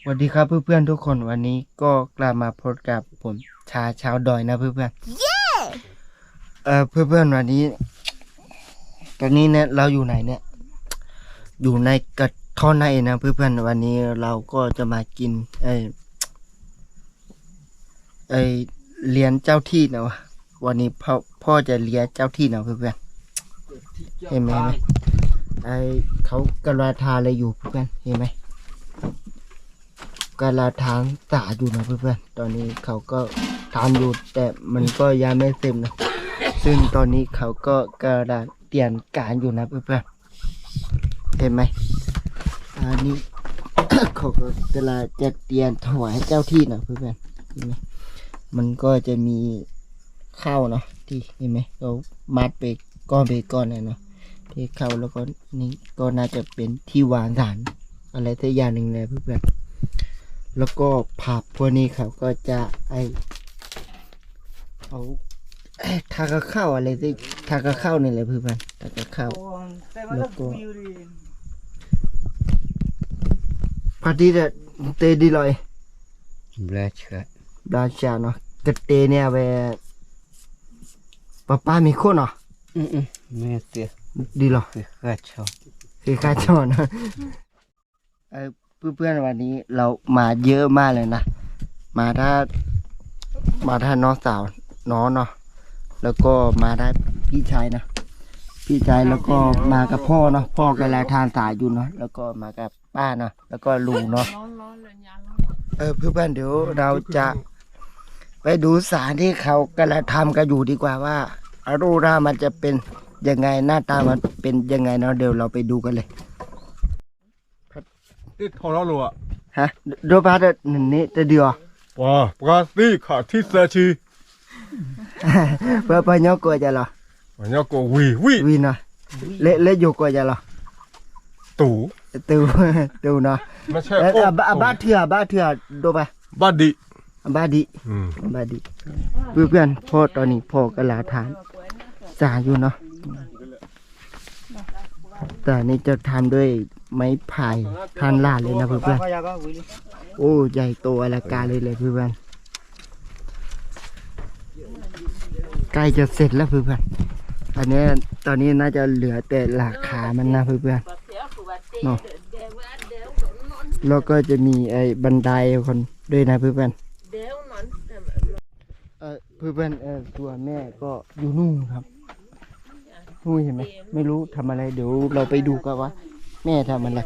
สวัสดีครับเพื่อนๆทุกคนวันนี้ก็กลับมาพบกับผมชาชาวดอยนะเพื่อนๆเออเพื่อนๆวันนี้ ตอนนี้เนี่ยเราอยู่ไหนเนี่ย อยู่ในกระท่อนในนะเพื่อนๆวันนี้เราก็จะมากินไอไอเลี้ยงเจ้าที่นะวะวันนี้พ่อพ่อจะเลี้ยงเจ้าที่นะเพื่อนๆเห็นไหมเห็นไหมไอเขากระลาทาอะไรอยู่เพื่อนๆเห็นไหม กำลังทางตาอยู่นะเพื่อนๆ ตอนนี้เขาก็ทำอยู่แต่มันก็ยังไม่เสร็จนะ ซึ่งตอนนี้เขาก็กำลังเตรียมการอยู่นะเพื่อนๆ เห็นไหมอันนี้เขาก็กำลังจะเตรียมถวายเจ้าที่นะเพื่อนๆเห็นไหมมันก็จะมีข้าวเนาะที่เห็นไหมเขามัดไปก้อนไปก้อนเลยเนาะที่เข้าแล้วก็นี่ก็น่าจะเป็นที่วางฐานอะไรสักอย่างหนึ่งเลยเพื่อนๆ แล้วก็ผับพวกนี้เขาก็จะไอเอาเอ้ยทากระเข้าอะไรที่ทากระเข้านี่แหละเพื่อนๆทากระเข้าแล้วก็พอดีเดเตดีเลย Belajar. ดาชาเนาะกระเตเนี่ยเวป้าป้ามีคนเนาะ Mm Mesti ดีเหรอ kacau. คือค่าจอนะเออ เพื่อนๆวันนี้เรามาเยอะมากเลยนะ มาถ้ามาถ้าน้องสาวน้องเนาะแล้วก็มาได้พี่ชายนะพี่ชายแล้วก็มากับพ่อเนาะพ่อกำลังทานสายอยู่เนาะแล้วก็มากับป้าเนาะแล้วก็ลุงเนาะเออเพื่อนๆเดี๋ยวเราจะไปดูสารที่เขากำลังทำกันอยู่ดีกว่าว่าอรูรามันจะเป็นยังไงหน้าตามันเป็นยังไงเนาะเดี๋ยวเราไปดูกันเลย นี่ทอร์รัวฮะโดบาดหนึ่งนี้จะเดียวว้าปกติขาที่เซชีเพื่อไปยกกว่าจะเหรอวันนี้ก็วีวีวีเนาะเละเละอยู่กว่าจะเหรอตู่ตูตูเนาะไม่ใช่เออโอ้อะบ้าบ้าเถื่อบ้าเถื่อโดบาบัดดีบ้าดีอืมบ้าดีเพื่อนเพื่อนๆพ่อตอนนี้พ่อกำลังทานสาอยู่เนาะแต่อันนี่จะทำด้วย ไม้ไผ่ทานลาดเลยนะเพื่อนๆโอ้ใหญ่โตอลังการเลยเลยเพื่อนๆใกล้จะเสร็จแล้วเพื่อนอนๆอันนี้ตอนนี้น่าจะเหลือแต่หลักขามันนะเพื่อนเนๆเนาะแล้วก็จะมีไอ้บันไดคนด้วยนะเพื่อนเพื่อนๆเออเพื่อนเพื่อนๆเอตัวแม่ก็อยู่นู่นครับนู่นเห็นไหมไม่รู้ทำอะไรเดี๋ยวเราไปดูกันว่า แม่ทำอะไร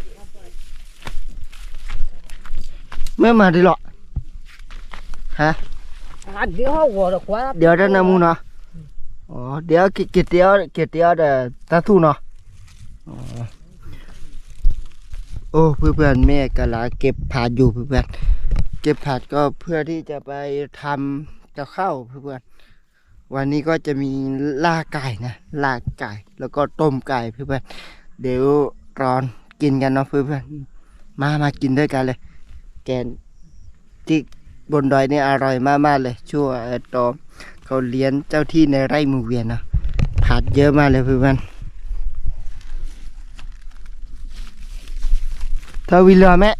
แม่มาดิหรอฮะ Dia hawa dah kuat. เดี๋ยวด้านหนามูเนาะอ๋อเดี๋ยวกิกิเตียวกิเตียวเดอตาทูเนาะอ๋อโอ้เพื่อนเพื่อนๆแม่กำลังเก็บผักอยู่เพื่อนเพื่อนๆเก็บผักก็เพื่อที่จะไปทำจะเข้าวเพื่อนเพื่อนๆวันนี้ก็จะมีลาไก่นะลาไก่แล้วก็ต้มไก่เพื่อนเพื่อนๆเดี๋ยว ร้อนกินกันเนาะเพื่อนเพื่อนๆมามากินด้วยกันเลย แกนที่บนดอยนี่อร่อยมากๆเลยชั่วเอ่อตอมเขาเลี้ยงเจ้าที่ในไร่หมูเวียนเนาะผัดเยอะมากเลยเพื่อนๆถ้าวิลเลอแม่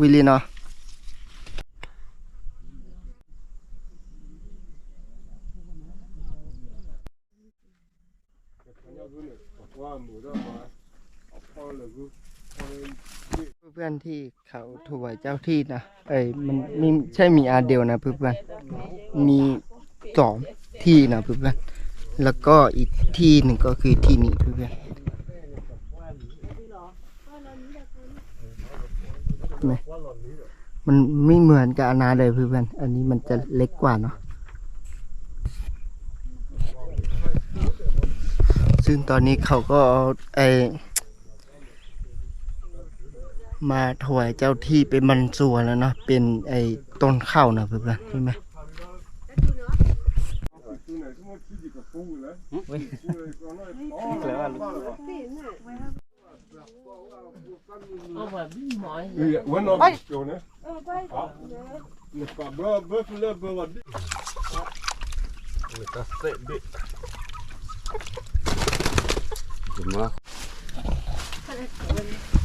วิลลีเนาะ ว่าหมูได้มาเอาพ่อเลยกู เพื่อนๆที่เขาถวายเจ้าที่นะเอ้ยมันไม่ใช่มีอาเดียวนะเพื่อนๆมีสองที่นะเพื่อนๆแล้วก็อีกที่หนึ่งก็คือที่นี้เพื่อนๆเห็นไหมมันไม่เหมือนกับอนาเลยเพื่อนๆอันนี้มันจะเล็กกว่าเนาะซึ่งตอนนี้เขาก็ไอ มาถวายเจ้าที่เป็นมันสัวแล้วนะเป็นไอ้ต้นข้าวนะเพื่อนใช่ไหมเ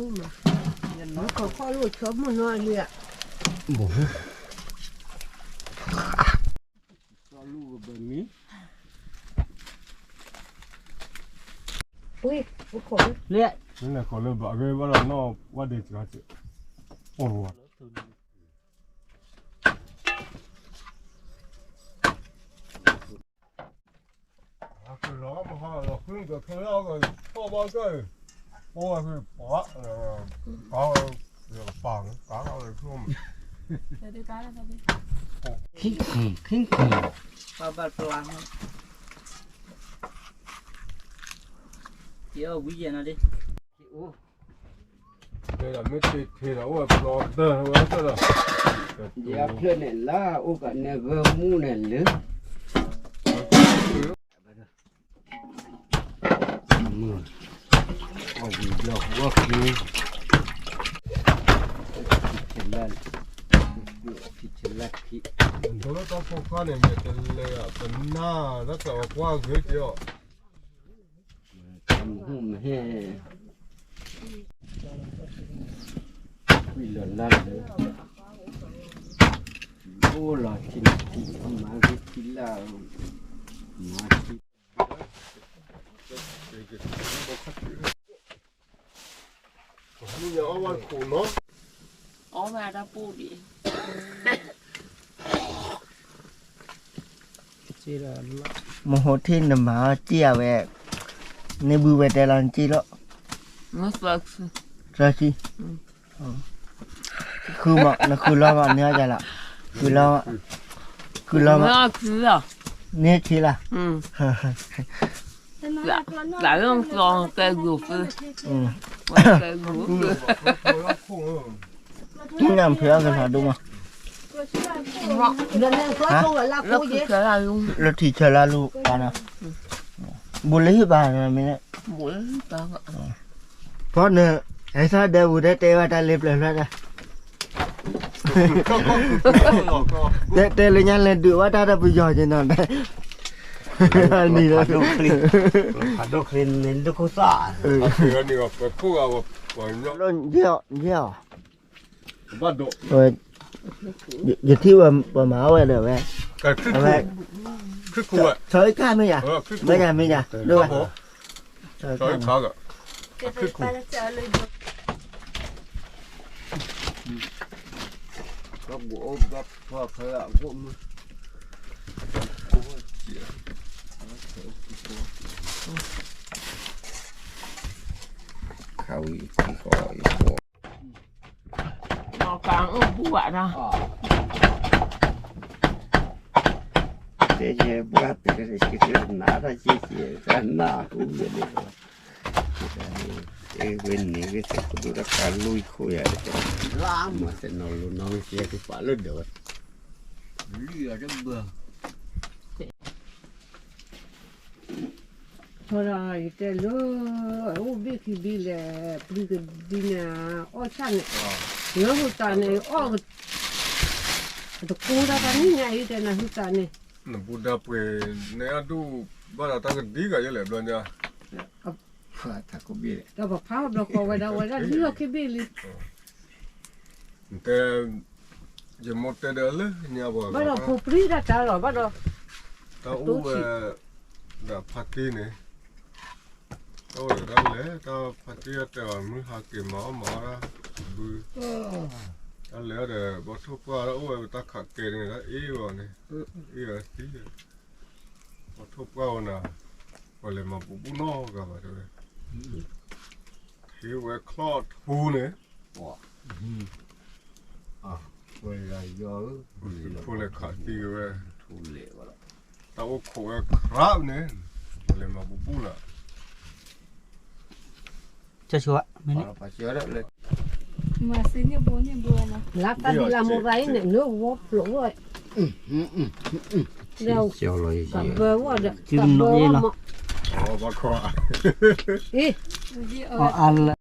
khu mà nó có kho lùi chó một nơi đi ạ bố. Cho lù bên mí ui bố khổ lẹ. Nên là khổ lùi bỏ gây bắt đầu nó qua để cho chị. Ồ Hãy subscribe cho kênh Ghiền Mì Gõ Để không bỏ lỡ những video hấp dẫn ขี้ขี้ขี้ปลาบัดปลาเดี๋ยววิ่งนะดิโอ้ Đây là mấy thịt thịt là ôi lò đơ, ôi đơ rồi. เดี๋ยวเพื่อนเนี่ยล่าโอ้กันเนี่ยเวอร์มูเนี่ยหรือมือ อกว่าคือพิจารณาพิจารณาพิ Tôi nó tao phục con này mẹ tên lệ à, tên na, nó tao qua ghế kia. ทำหุ่มแห่วิลลันเลยโอ้หล่อจริงจริงมาวิทิลามาที่ Ni nhà ông ăn khổ nó. อ๋อมาตาปูดิโมโหที่นำมาเจียแวกในบูเวเตลันจีแล้วมัสบักส์ราชีคือหมอกนะคือเราเนื้อจะละคือเราคือเราไม่เอาคืออะเนี่ยทีละอืมหลายหลายเรื่องลองแกกูฟื้นอืม Nhằm phía rồi hả đúng không? Hả? Rất thì chờ la lu bà nào? Bùi lý bà nào mình ạ? Bùi bà ạ. Có nè, hãy sao đeo bùi đá tê ta liệp lên ra ra. Tê tê lên nhanh lên đưa bà ta ra bây giờ cho nó đây. ปานะบุรีบานนะมิเนี่ยหมุนตาเพราะเนี่ยไอ้ซาเดบูได้เตว่าตาเล็บเลยแล้วนะเตเตเลยยันเลยดูว่าตาได้ประโยชน์จะนอนได้อันนี้แล้วขัดดอกคลินเน้นดุกุซ่า Thì anh đi gặp cái khu à, và nhóc ล้นเยี่ยวเยี่ยว bắt độ. เอออย่าที่ว่าประมาไว้เลยแม่ Cái khích เอาแม่ khu. Khích khu ạ. เฉยก้าไม่อยาก Ờ, khích khu. ไม่อยากไม่อยากด้วย Bố, เฉยก้า Trời khá cả. Khích khu. ก็บัวบับพ่อเพื่อพวกมึงเขาอีกที่ก่ออีกก่อหมอกลางอุ้มผู้อะนะแต่เจ้าบ้าแต่ก็จะคิดนาได้เชี่ยกันนาคุณเดี๋ยวเอ้เว้นนี่ก็จะดูรักการลุยคุยอะไรกันล้างมาเ Khâu gì khỏi Nó càng ưu bú bạn Thế chế bú hát cái cái nà ra chế chế Cái nà cũng như thế E venne che se potuto fare lui qui a te. Lama se non lo non si è che fa lo dove. Lui a te. Sonra işte lo o bir ki bile bir ki dina o sen ne hutane o 또 꼬라다니 야이데나 후타네 부다프에 내아도 바라타가 디가 열레 블란자 파타코 비레 다바 파블로 코바다 와라 리오케 빌리 때 제모테델 냐바 바라 포프리다 타로 바로 다 우베 다 파티네. တော့ရမ်းလေတော့ဖတ်ရတဲ့မူဟာကေမောမာရာဘူးအဲ့လေရဘောထုပ်ကတော့အိုးတခါကေနေတာအေးရောနေအေးရစီဘောထုပ်ကောနာဘာလဲမပူဘူးနော်ကဘာလဲဒီဝဲကလော့ဘူးနေဟောအာဝဲရရောဖူလေခါတီဝဲထူလေဘာတော့ခိုးရခရပ်နေဘာလဲမပူဘူးလား cho chúa mới nè mà xin như bố như bùa mà lát ta đi làm một váy này nước vót lỗ rồi đâu chiều rồi tập bơ quá được tập bơ quá mà ô bà khoa đi ô ăn là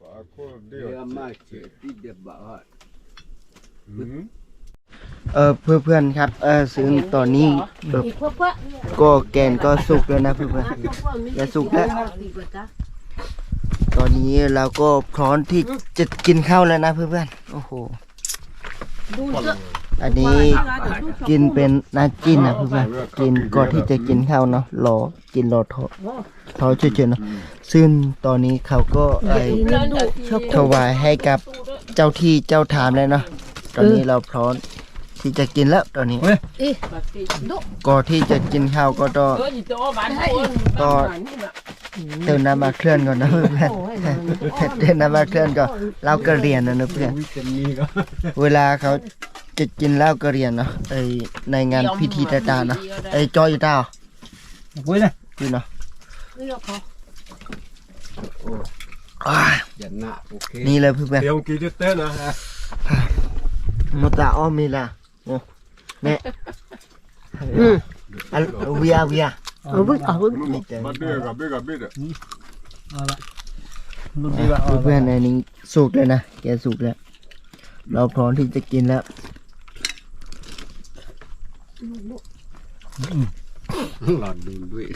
bà khoa đi ở mai chỉ đi đẹp bà hỏi เออเพื่อเพื่อนครับเออซื้อตอนนี้แบบก็แกนก็สุกแล้วนะเพื่อนเพื่อนจะสุกแล้ว ตอนนี้เราก็พร้อมที่จะกินข้าวแล้วนะเพื่อนๆ โอ้โห ดูเถอะอันนี้กินเป็นน้ำจิ้นนะเพื่อนๆ กินก่อนที่จะกินข้าวเนาะ รอ กินรอทอดทอดเฉยๆเนาะ ซึ่งตอนนี้เขาก็ไอถวายให้กับเจ้าที่เจ้าทามแล้วเนาะ ตอนนี้เราพร้อมที่จะกินแล้วตอนนี้ก่อนที่จะกินข้าวก็ต้อง Có gì to bán thôi. ก็ เติมน้ำมาเคลื่อนก่อนนะเพื่อนๆเติมน้ำมาเคลื่อนก่อนเราก็เรียนนะนะเพื่อนวิตามินก็เวลาเขาจะกินเหล้าก็เรียนเนาะไอในงานพิธีต่างๆเนาะไอจอยอยู่เต้า Quên này. คือเนาะโอ้อ่ายันหนะโอเคนี่เลยเพื่อนเดี๋ยวกินจะเต้นนะๆมตาอ้อมมีละโอ้แม่อันเวียเวีย ở bước ở bước มีแต่มาเดือกับเบี้ยกับเบี้ย Ờ, bạn. Luôn đi bạn. Ờ, เพื่อน bạn. ๆอันนี้สุกเลยนะแกสุกแล้ว เราพร้อมที่จะกินแล้วหลอดดูด้วย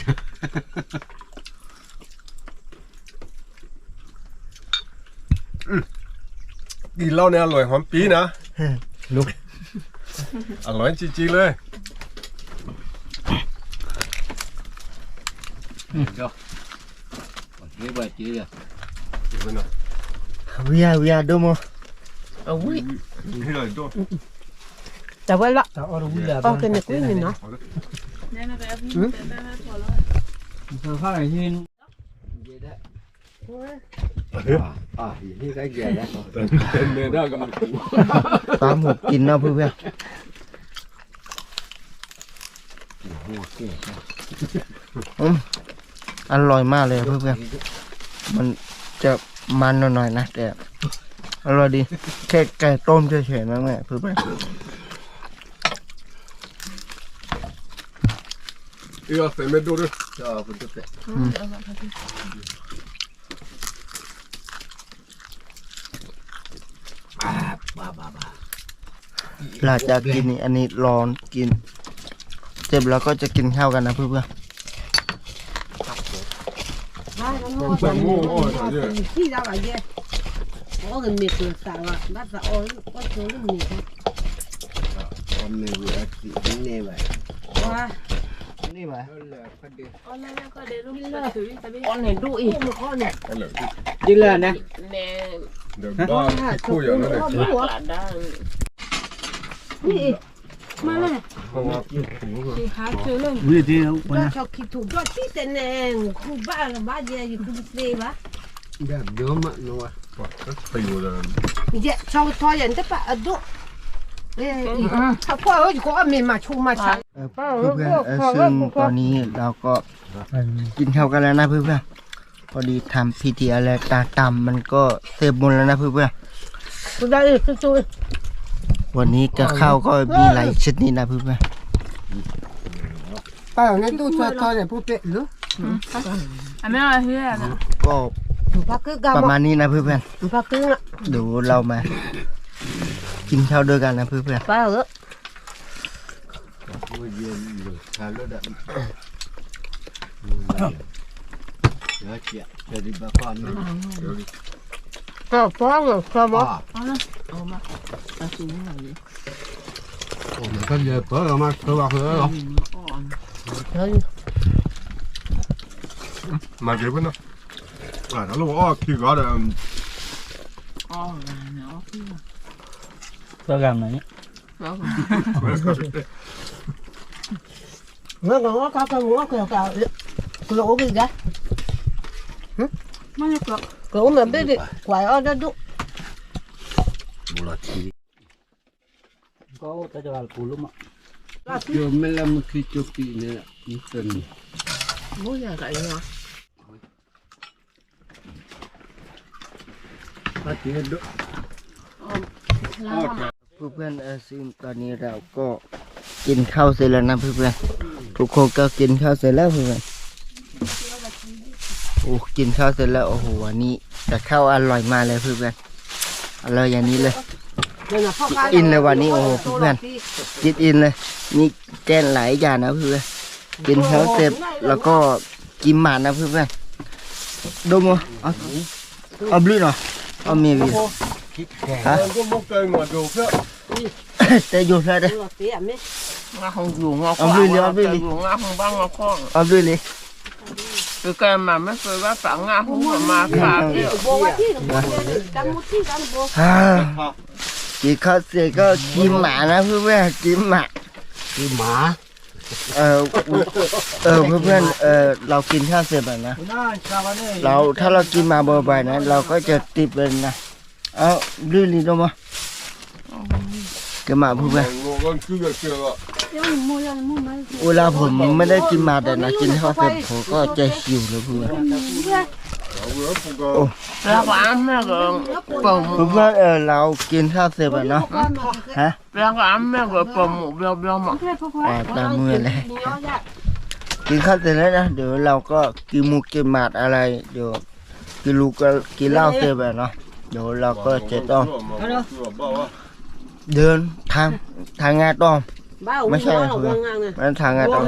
กินเหล้าเนี่ยอร่อยหอมปีนะลูกอร่อยจริงๆเลย cho cái bài chứ à เดี๋ยวนะ เวียเวียดูมั้ง นี่ เลยตัว chả quay lại Tao order vui là. con cái này quý mình nó Nên là bé phim bé bé thỏ lo. Tao phát này hin. vậy đó à à như cái gì đó เต้นเนี่ยได้ก็ตา อร่อยมากเลยเพื่อนๆมันจะมันหน่อยๆนะแต่อร่อยดีแค่ไก่ต้มเฉยๆนะแม่เพื่อนเออเต็มไปดูด้วย cho phân tích đấy ๆหลังจากกินนี่อันนี้ร้อนกินเสร็จแล้วก็จะกินข้าวกันนะเพื่อน เป็นงูโอ้ยเยอะ khi ra bà dê có gần miệt rồi xả vào bắt ra ôi có số lúc miệt hôm nay vừa chị đến đây vậy qua ๆนี่มา đó là phát điện Con này có để lúc nó thử đi tại vì Con này đuổi. một con này นั่นแหละ đi lên nè Nè, เดี๋ยวบ้าที่คุยอย่างนั้นเลย là đã đi mà này เพราะว่า thì khá chơi lên. Vui đi đâu. Quên cho này. cho khi thủ cho tí tên này khu ba là ba dê gì khu dê ba đã nhớ mà nó ไปอยู่เลย 이제 저 더연 tất cả ở độ 예, 아, 과 어디 거 안에 맞추 맞춰. เออเพื่อนๆเออซึ่งตอนนี้เราก็กินข้าวกันแล้วนะเพื่อนๆพอดีทำพิธีอะไรต่างๆมันก็เสร็จหมดแล้วนะเพื่อน 그 다음에 그 또. วันนี้ก็ข้าวก็มีหลายชนิดนะเพื่อน Pas, on a d'autres attends, la poupée. L'eau อันนี้อะไรเพื่อนก็ประมาณนี้นะเพื่อน Bakı ๆเดี๋ยเรามา กินข้าวด้วยกันนะเพื่อน bağı. เย็นหอยู่ทานแล้วดับเดี๋ยวเจี๊ยบจะดีบาก่อนไหม Tá, fala, tá bom. Fala. Oma. Assim, aí. Oma, tá de pão, oma, tá lá, lá. Aí. Mas eu não. Ah, não, ó, aqui agora. Ó, não, aqui. Programa, né? nó nó có cái múa kìa kìa lỗ kìa nó nó cược 그거 오면 배기 과연 어디도 Một loạt thì Có tao cho vào củ lúc mà. chưa mới làm một khi chưa kỵ nữa, một tuần. 뭐야, cái nó. Phát triển đó. ๆเพื่อนๆเออซึ่งตอนนี้เราก็กินข้าวเสร็จแล้วนะเพื่อนๆทุกคนก็กินข้าวเสร็จแล้วเพื่อนๆโ อ้กินข้าวเสร็จแล้ว โอ้โหวันนี้แต่ข้าวอร่อยมาเลยเพื่อนอร่อยอย่างนี้เลยอินเลยวันนี้โอ้โหเพื่อนกินอินเลยนี่แกนหลายอย่างนะเพื่อนกินข้าวเสร็จแล้วก็กินหมานนะเพื่อนดมอะเอาบลูหน่อเอามีวิฮะแต่อยู่แล้วเด้เอาบลูเลยเอาบลูเลยเอาบลื้เลย คืการมาไม่เคยว่าฝังงาหูมาฝากเดียวบอกว่าที่กันมุดที่กันบอกกินข้าวเสร็จก็กินหมานะเพื่อนเพื่อนกินหมากินหมาเออเออเพื่อนเพื่อนเออเรากินข้าวเสร็จแบบนะเราถ้าเรากินมาบ่อยๆนะเราก็จะติดเป็นนะเอาลื่นลิ้นลงมาเกิดมาเพื่อน เชื่อว่า Em mua ra, mua mấy. ๆเวลาผมไม่ได้กินมาแต่นะกินข้าวเสร็จผมก็จะหิวเลยเพื่อนเอาเว้ยพวกก็ Ra có ăn mấy cái bầm เพื่อนๆเออเรากินข้าวเสร็จแบบเนาะฮะ Ra có ăn mấy cái bầm một bèo bèo mà. อ่าตามมือเลยกินข้าวเสร็จแล้วนะเดี๋ยวเราก็กินหมูกินหมาดอะไรเดี๋ยวกินลูกก็กินเหล้าเสร็จแบบเนาะเดี๋ยวเราก็จะต้องบอกว่า เดินทางทางงานต่อ Bao Mấy nhiêu xe nó là vừa? quăng ngang này. มันทางงานต่อ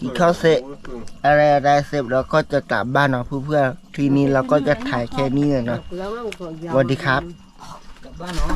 กินข้าวเสร็จอะไรอะไรเสร็จเราก็จะกลับบ้านเนาะเพื่อนๆทีนี้เราก็จะถ่ายแค่นี้เลยเนาะ Lắm lắm, còn giàu. สวัสดีครับบ้านเนาะ